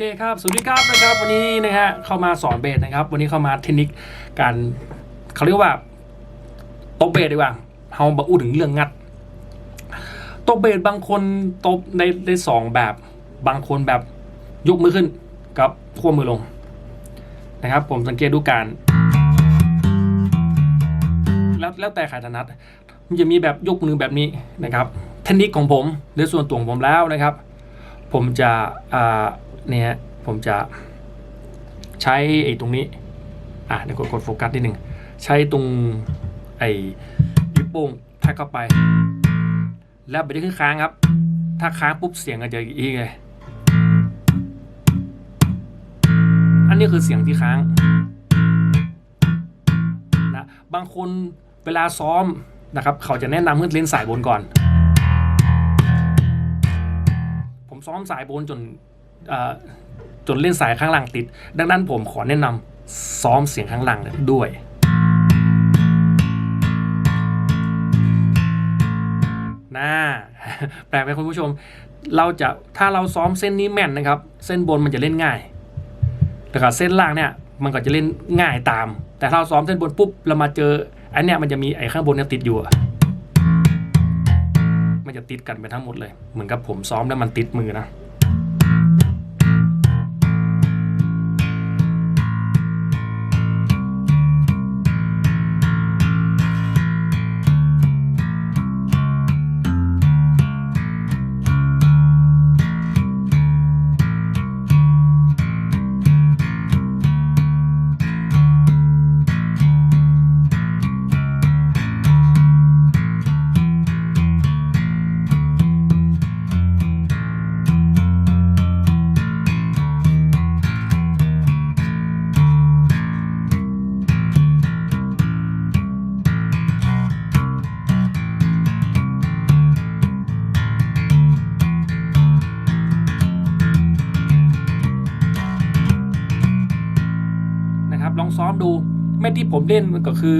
เคครับ สวัสดีครับนะครับ วันนี้นะฮะเข้ามาสอนเบสนะครับ วันนี้เข้ามาเทคนิคการเขาเรียกว่าตบเบสดีกว่าเฮาบะอู้ถึงเรื่องงัดตบเบสบางคนตบในในสองแบบ บางคนแบบยกมือขึ้นกับขั้วมือลงนะครับ ผมสังเกตดูการ แล้วแล้วแต่ใครถนัด มันจะมีแบบยกมือแบบนี้นะครับ เทคนิคของผมในส่วนตัวของผมแล้วนะครับ ผมจะอ่าเนี่ยผมจะใช้ไอ้ตรงนี้อะเดี๋ยวกดโฟกัสนิดหนึ่งใช้ตรงไอ้นิ้วโป้งแท็กเข้าไป แล้วไปได้ขึ้นค้างครับ ถ้าค้างปุ๊บเสียงอาจจะอีกเลยอันนี้คือเสียงที่ค้างนะบางคนเวลาซ้อมนะครับ เขาจะแนะนำให้เล่นสายบนก่อน ซ้อมสายบนจนจนเล่นสายข้างล่างติด ดังนั้นผมขอแนะนำซ้อมเสียงข้างล่างด้วยน่าแปลกไหมคุณผู้ชม เราจะถ้าเราซ้อมเส้นนี้แม่นนะครับ เส้นบนมันจะเล่นง่ายแต่กับเส้นล่างเนี่ยมันก็จะเล่นง่ายตาม แต่ถ้าเราซ้อมเส้นบนปุ๊บเรามาเจออันเนี้ยมันจะมีไอ้ข้างบนเนี่ยติดอยู่ จะติดกันไปทั้งหมดเลย เหมือนกับผมซ้อมแล้วมันติดมือนะ แม่ที่ผมเล่นมันก็คือ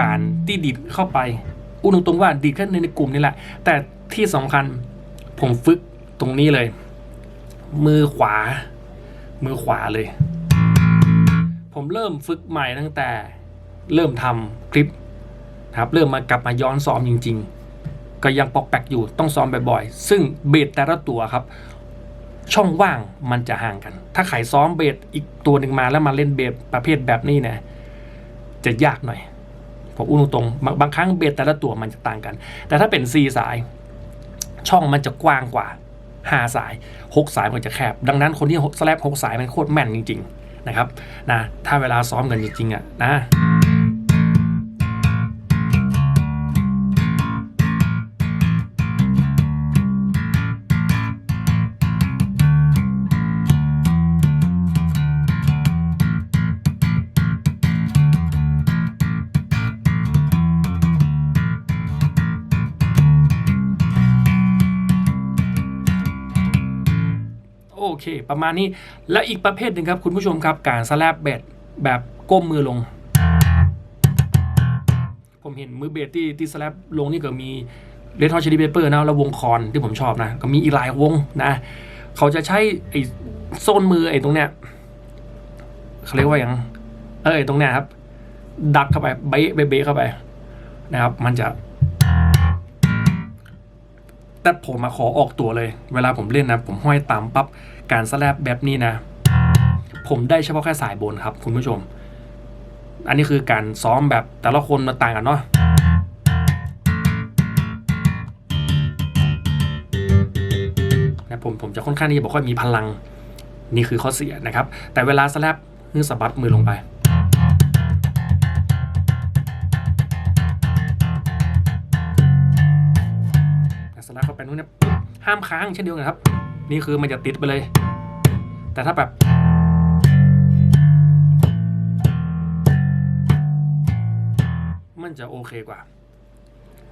การตีดีดเข้าไปอุ้นตรงๆว่าดีดแค่ในในกลุ่มนี่แหละ แต่ที่สำคัญผมฝึกตรงนี้เลย มือขวา มือขวาเลย ผมเริ่มฝึกใหม่ตั้งแต่เริ่มทำคลิปนะครับเริ่มมากลับมาย้อนซ้อมจริง ๆ ก็ยังปอกแปกอยู่ต้องซ้อมบ่อยๆ ซึ่งเบสแต่ละตัวครับ ช่องว่างมันจะห่างกัน ถ้าใครซ้อมเบสอีกตัวหนึ่งมาแล้วมาเล่นเบสประเภทแบบนี้เนี่ย จะยากหน่อยผมอุ้งตรงๆบางครั้งเบสแต่ละตัวมันจะต่างกัน แต่ถ้าเป็น C สาย ช่องมันจะกว้างกว่า 5 สาย 6 สายมันจะแคบ ดังนั้นคนที่สแลบ6สายมันโคตรแม่นจริง ๆ นะครับนะถ้าเวลาซ้อมกันจริงๆอะนะ เค ประมาณนี้แล้วอีกประเภทหนึ่งครับคุณผู้ชมครับการสแลบเบสแบบก้มมือลง ผมเห็นมือเบสที่ที่สแลบลงนี่ก็มีเรดฮอตชิลีเปเปอร์นะแล้ววงคอนที่ผมชอบนะ ก็มีอีหลายวงนะ เขาจะใช้ไอ้โซนมือไอ้ตรงเนี้ยเขาเรียกว่าอย่างเออไอ้ตรงเนี้ยครับ ดักเข้าไปเบะเบะเบะเข้าไปนะครับ มันจะ แต่ผมมาขอออกตัวเลย เวลาผมเล่นนะ ผมห้อยตามปั๊บการสแลบแบบนี้นะ ผมได้เฉพาะแค่สายบนครับ คุณผู้ชม อันนี้คือการซ้อมแบบแต่ละคนมาต่างกันเนาะนะผมผมจะค่อนข้างที่จะบอกว่ามีพลังนี่คือข้อเสียนะครับ แต่เวลาสแลบคือสะบัดมือลงไป สลักเข้าไปนู้นเนี่ยห้ามค้างเช่นเดียวกันครับ นี่คือมันจะติดไปเลย แต่ถ้าแบบมันจะโอเคกว่า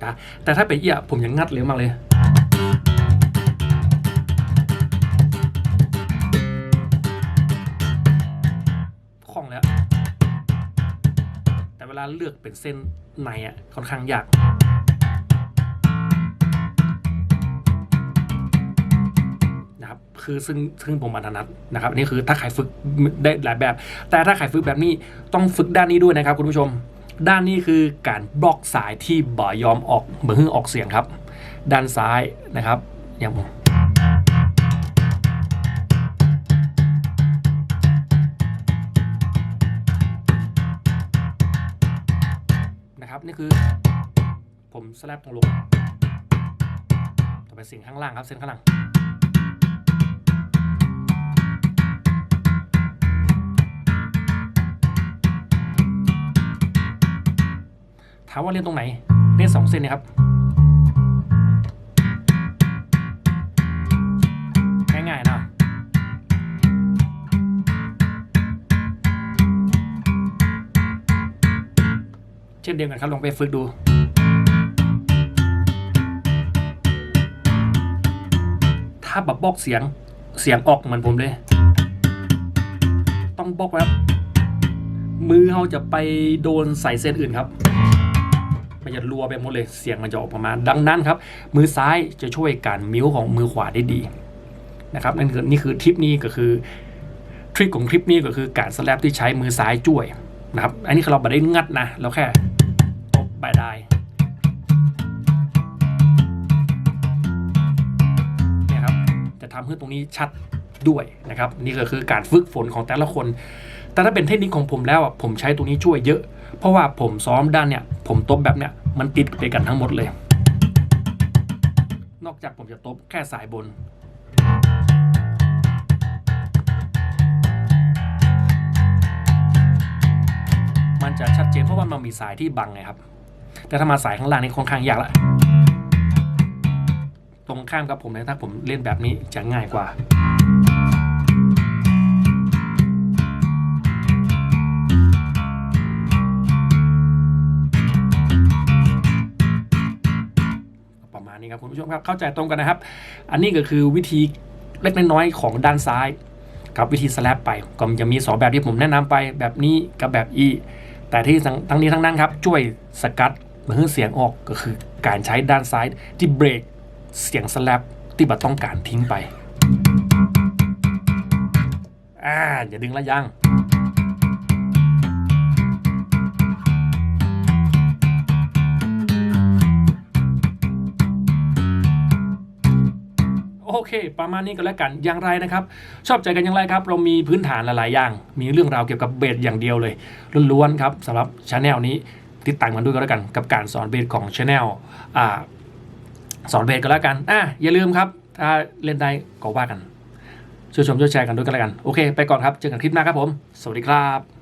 นะแต่ถ้าไปเอียผมยังงัดเร็วมากเลย คล่องแล้ว แต่เวลาเลือกเป็นเส้นในอะค่อนข้างยาก คือซึ่งซึ่งผมอนนัดนะครับนี่คือถ้าใครฝึกได้หลายแบบ แต่ถ้าใครฝึกแบบนี้ต้องฝึกด้านนี้ด้วยนะครับคุณผู้ชม ด้านนี้คือการบล็อกสายที่บ่ยอมออกเบื่อออกเสียงครับ ด้านซ้ายนะครับอย่างผมนะครับนี่คือ ผมสแลปตรงลงต่อไปเสียงข้างล่างครับเส้นข้างล่างามว่าเล่นตรงไหน เล่นสองเส้นนะครับง่ายๆนะเช่นเดียวกันครับลองไปฝึกดูถ้าแบบบอกเสียงเสียงออกเหมือนผมเลย ต้องบอกครับมือเราจะไปโดนใส่เส้นอื่นครับ มันจะรัวไปหมดเลยเสียงมันจะออกประมาณ ดังนั้นครับ มือซ้ายจะช่วยการมิ้วของมือขวาได้ดีนะครับนั่นคือนี่คือทริปนี้ก็คือทริคของทริปนี้ก็คือการสแลปที่ใช้มือซ้ายช่วยนะครับ อันนี้คือเราไม่ได้งัดนะ เราแค่ตบไปได้เนี่ยครับ จะทำให้ตรงนี้ชัดด้วยนะครับ นี่ก็คือการฝึกฝนของแต่ละคน แต่ถ้าเป็นเทคนิคของผมแล้วอะผมใช้ตรงนี้ช่วยเยอะ เพราะว่าผมซ้อมด้านเนี่ยผมตบแบบเนี้ยมันติดไปกันทั้งหมดเลย นอกจากผมจะตบแค่สายบนมันจะชัดเจนเพราะว่ามันมีสายที่บังไงครับ แต่ถ้ามาสายข้างล่างนี่ค่อนข้างยากละ ตรงข้ามกับผมเลยถ้าผมเล่นแบบนี้จะง่ายกว่า นี้ครับคุณผู้ชมครับเข้าใจตรงกันนะครับ อันนี้ก็คือวิธีเล็กน้อยของด้านซ้าย กับวิธีสแลปไปก็จะมีสองแบบที่ผมแนะนำไปแบบนี้กับแบบ E แต่ที่ทั้งทั้งนี้ทั้งนั้นครับช่วยสกัดเมื่อเสียงออกก็คือการใช้ด้านซ้ายที่เบรกเสียงสแลปที่บัต้องการทิ้งไป อ่าอย่าดึงละยัง เค ประมาณนี้ก็แล้วกันอย่างไรนะครับ ชอบใจกันอย่างไรครับ เรามีพื้นฐานหลาย ๆ อย่าง มีเรื่องราวเกี่ยวกับเบสอย่างเดียวเลยล้วนๆครับสำหรับช anel นี้ติดตามกันด้วยก็แล้วกัน กับการสอนเบสของช anel อ่าสอนเบสก็แล้วกันอะอย่าลืมครับถ้าเล่นได้ก็ว่ากันช่วยชมช่วยแชร์กันด้วยกันแล้วกัน โอเค ไปก่อนครับ เจอกันคลิปหน้าครับผม สวัสดีครับ